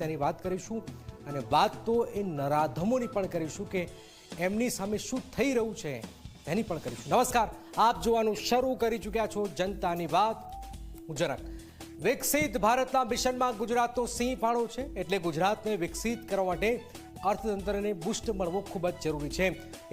તેની વાત કરીશું અને વાત તો એ નરાધમોની પણ કરીશું કે એમની સામે શું થઈ રહ્યું છે તેની પણ કરીશું. નમસ્કાર, આપ જોવાનું શરૂ કરી ચૂક્યા છો જનતાની વાત. હું જરાક વિકસિત ભારતના મિશનમાં ગુજરાતનો સિંહ ફાળો છે એટલે ગુજરાતને વિકસિત કરવા માટે અર્થતંત્રને બુસ્ટ મળવો ખૂબ જ જરૂરી છે.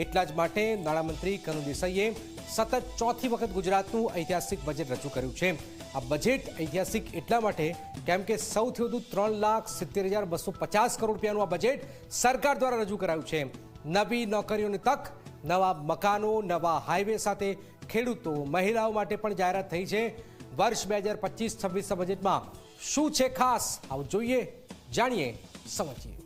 એટલા જ માટે નાણામંત્રી કનુ દેસાઈએ સતત ચોથી વખત ગુજરાતનું ઐતિહાસિક બજેટ રજૂ કર્યું છે. આ બજેટ ઐતિહાસિક એટલા માટે કેમ કે સૌથી વધુ ત્રણ લાખ સિત્તેર હજાર બસો પચાસ કરોડ રૂપિયાનું આ બજેટ સરકાર દ્વારા રજૂ કરાયું છે. નવી નોકરીઓની તક, નવા મકાનો, નવા હાઈવે સાથે ખેડૂતો, મહિલાઓ માટે પણ જાહેરાત થઈ છે. વર્ષ બે હજાર પચીસ છવ્વીસ બજેટમાં શું છે ખાસ? આવું જોઈએ, જાણીએ, સમજીએ.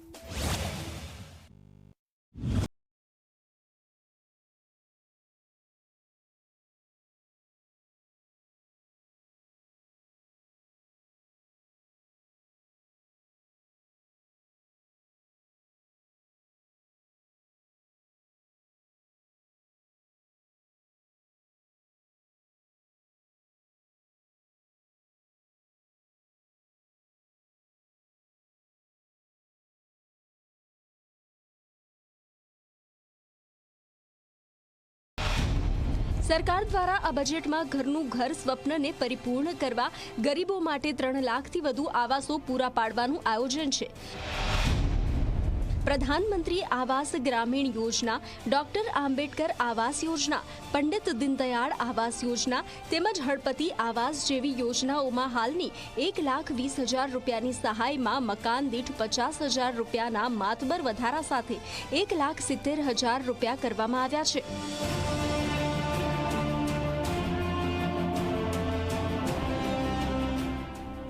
સરકાર દ્વારા આ બજેટમાં ઘરનું ઘર સ્વપ્નને પરિપૂર્ણ કરવા ગરીબો માટે ત્રણ લાખથી વધુ આવાસો પૂરા પાડવાનું આયોજન છે. પ્રધાનમંત્રી આવાસ ગ્રામીણ યોજના, ડોક્ટર આંબેડકર આવાસ યોજના, પંડિત દીનદયાળ આવાસ યોજના તેમજ હળપતિ આવાસ જેવી યોજનાઓમાં હાલની એક લાખ વીસ હજાર રૂપિયાની સહાયમાં મકાન દીઠ પચાસ હજાર રૂપિયાના માતબર વધારા સાથે એક લાખ સિત્તેર હજાર રૂપિયા કરવામાં આવ્યા છે.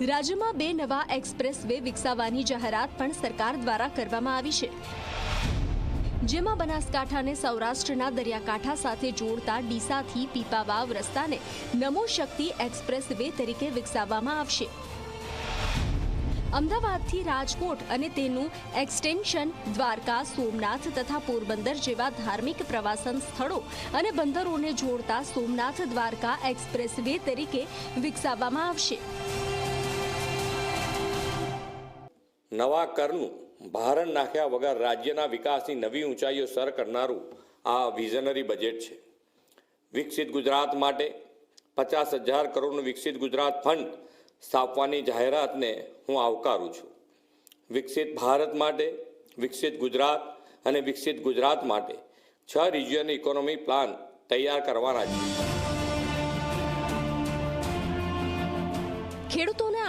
રાજ્યમાં બે નવા એક્સપ્રેસ વે વિકસાવવાની જાહેરાત પણ સરકાર દ્વારા કરવામાં આવી છે. જેમાં બનાસકાંઠાને સૌરાષ્ટ્રના દરિયાકાંઠા સાથે જોડતા ડીસાથી પીપાવાવ રસ્તાને નમો શક્તિ એક્સપ્રેસ વે તરીકે વિકસાવવામાં આવશે. અમદાવાદથી રાજકોટ અને તેનું એક્સટેન્શન દ્વારકા, સોમનાથ તથા પોરબંદર જેવા ધાર્મિક પ્રવાસન સ્થળો અને બંદરોને જોડતા સોમનાથ દ્વારકા એક્સપ્રેસ તરીકે વિકસાવવામાં આવશે. નવા કરનું ભારણ નાખ્યા વગર રાજ્યના વિકાસની નવી ઊંચાઈઓ સર કરનારું આ વિઝનરી બજેટ છે. વિકસિત ગુજરાત માટે પચાસ હજાર કરોડનું વિકસિત ગુજરાત ફંડ સ્થાપવાની જાહેરાતને હું આવકારું છું. વિકસિત ભારત માટે, વિકસિત ગુજરાત અને વિકસિત ગુજરાત માટે છ રિજિયન ઇકોનોમી પ્લાન તૈયાર કરવાના છે.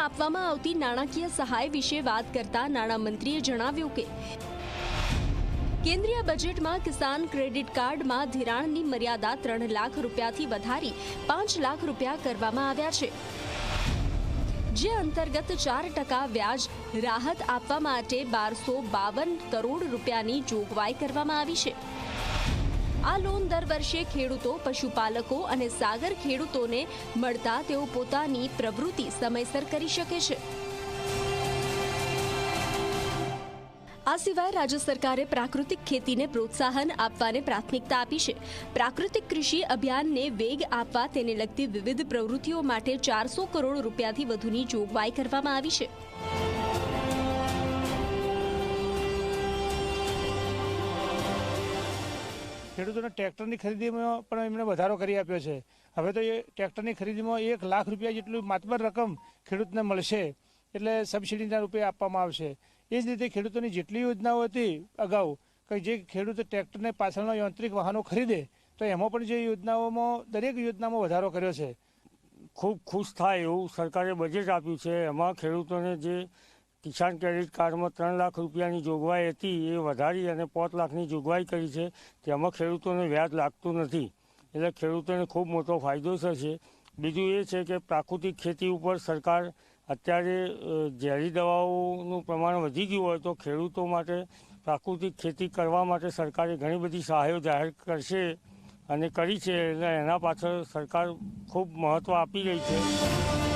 આપવામાં આવતી નાણાકીય સહાય વિશે વાત કરતા નાણામંત્રીએ જણાવ્યું કે કેન્દ્રીય બજેટમાં કિસાન ક્રેડિટ કાર્ડમાં ધિરાણની મર્યાદા ત્રણ લાખ રૂપિયાથી વધારી પાંચ લાખ રૂપિયા કરવામાં આવ્યા છે. જે અંતર્ગત ચાર ટકા વ્યાજ રાહત આપવા માટે બારસો બાવન કરોડ રૂપિયાની જોગવાઈ કરવામાં આવી છે. આ લોન દર વર્ષે ખેડૂતો, પશુપાલકો અને સાગર ખેડૂતોને મળતા તેઓ પોતાની પ્રવૃત્તિ સમયસર કરી શકે છે. આ સિવાય રાજ્ય સરકારે પ્રાકૃતિક ખેતીને પ્રોત્સાહન આપવાને પ્રાથમિકતા આપી છે. પ્રાકૃતિક કૃષિ અભિયાનને વેગ આપવા તેને લગતી વિવિધ પ્રવૃત્તિઓ માટે ચારસો કરોડ રૂપિયાથી વધુની જોગવાઈ કરવામાં આવી છે. ખેડૂતોને ટ્રેક્ટરની ખરીદીમાં પણ એમણે વધારો કરી આપ્યો છે. હવે તો એ ટ્રેક્ટરની ખરીદીમાં એક લાખ રૂપિયા જેટલું માતબર રકમ ખેડૂતને મળશે એટલે સબસિડીના રૂપે આપવામાં આવશે. એ જ રીતે ખેડૂતોની જેટલી યોજનાઓ હતી અગાઉ કે જે ખેડૂતો ટ્રેક્ટરને પાછળનો યાંત્રિક વાહનો ખરીદે, તો એમાં પણ જે યોજનાઓમાં, દરેક યોજનામાં વધારો કર્યો છે. ખૂબ ખુશ થાય એવું સરકારે બજેટ આપ્યું છે. એમાં ખેડૂતોને જે કિસાન ક્રેડિટ કાર્ડમાં ત્રણ લાખ રૂપિયાની જોગવાઈ હતી. એ વધારી અને પાંચ લાખની જોગવાઈ કરી છે. તેમાં ખેડૂતોને વ્યાજ લાગતું નથી. એટલે ખેડૂતોને ખૂબ મોટો ફાયદો થશે. બીજું એ છે કે પ્રાકૃતિક ખેતી ઉપર સરકાર અત્યારે ઝેરી દવાઓનું પ્રમાણ વધી ગયું હોય તો ખેડૂતો માટે પ્રાકૃતિક ખેતી કરવા માટે સરકારે ઘણી બધી સહાયો જાહેર કરશે અને કરી છે. એટલે એના પાછળ સરકાર ખૂબ મહત્ત્વ આપી રહી છે.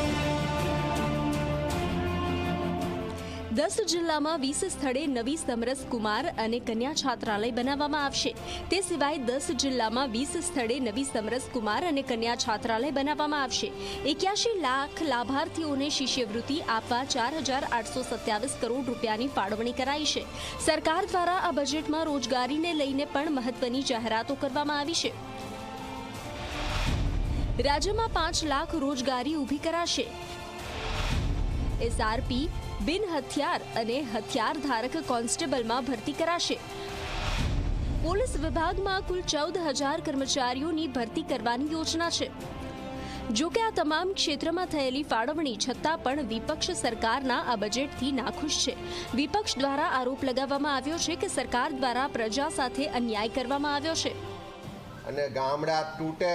દસ જિલ્લામાં વીસ સ્થળે નવી સમરસ કુમાર અને કન્યા છાત્રાલય બનાવવામાં આવશે. તે સિવાય દસ જિલ્લામાં વીસ સ્થળે નવી સમરસ કુમાર અને કન્યા છાત્રાલય બનાવવામાં આવશે. એક્યાસી લાખ લાભાર્થીઓને શિષ્યવૃત્તિ આપવા ચાર હજાર આઠસો સત્યાવીસ કરોડ રૂપિયાની ફાળવણી કરાઈ છે. સરકાર દ્વારા આ બજેટમાં રોજગારીને લઈને પણ મહત્વની જાહેરાતો કરવામાં આવી છે. રાજ્યમાં પાંચ લાખ રોજગારી ઊભી કરાશે. એસઆરપી બિન હથિયાર અને હથિયાર ધારક કોન્સ્ટેબલમાં ભરતી કરાશે. પોલીસ વિભાગમાં કુલ ચૌદ હજાર કર્મચારીઓની ભરતી કરવાની યોજના છે. જો કે આ તમામ ક્ષેત્રમાં થયેલી ફાળવણી છતાં પણ વિપક્ષ સરકારના આ બજેટથી નાખુશ છે. વિપક્ષ દ્વારા આરોપ લગાવવામાં આવ્યો છે કે સરકાર દ્વારા પ્રજા સાથે અન્યાય કરવામાં આવ્યો છે. અને ગામડા તૂટે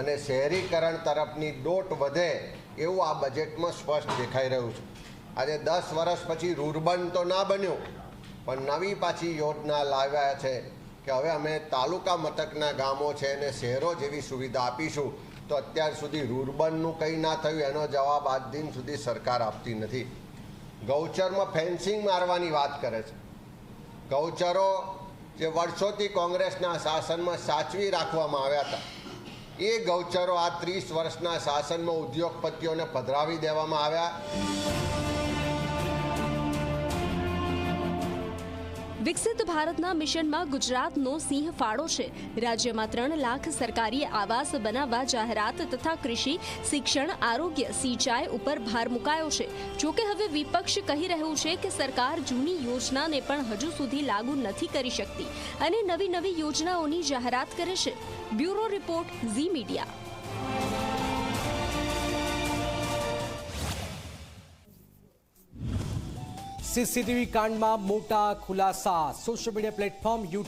અને શહેરીકરણ તરફની દોટ વધે એવું આ બજેટમાં સ્પષ્ટ દેખાઈ રહ્યું છે. આજે દસ વર્ષ પછી રૂરબન તો ના બન્યું, પણ નવી પાછી યોજના લાવ્યા છે કે હવે અમે તાલુકા મથકના ગામો છે અને શહેરો જેવી સુવિધા આપીશું, તો અત્યાર સુધી રૂરબનનું કંઈ ના થયું એનો જવાબ આજ દિન સુધી સરકાર આપતી નથી. ગૌચરમાં ફેન્સિંગ મારવાની વાત કરે છે. ગૌચરો જે વર્ષોથી કોંગ્રેસના શાસનમાં સાચવી રાખવામાં આવ્યા હતા, એ ગૌચરો આ ત્રીસ વર્ષના શાસનમાં ઉદ્યોગપતિઓને પધરાવી દેવામાં આવ્યા. વિકસિત ભારતના મિશનમાં ગુજરાતનો સિંહ ફાળો છે. રાજ્યમાં ત્રણ લાખ સરકારી આવાસ બનાવવા જાહેરાત તથા કૃષિ, શિક્ષણ, આરોગ્ય, સિંચાઈ ઉપર ભાર મુકાયો છે. જોકે હવે વિપક્ષ કહી રહ્યું છે કે સરકાર જૂની યોજનાને પણ હજુ સુધી લાગુ નથી કરી શકતી અને નવી નવી યોજનાઓની જાહેરાત કરે છે. Bureau report Zee media. CCTV કાંડમાં મોટા ખુલાસા. Social media platform you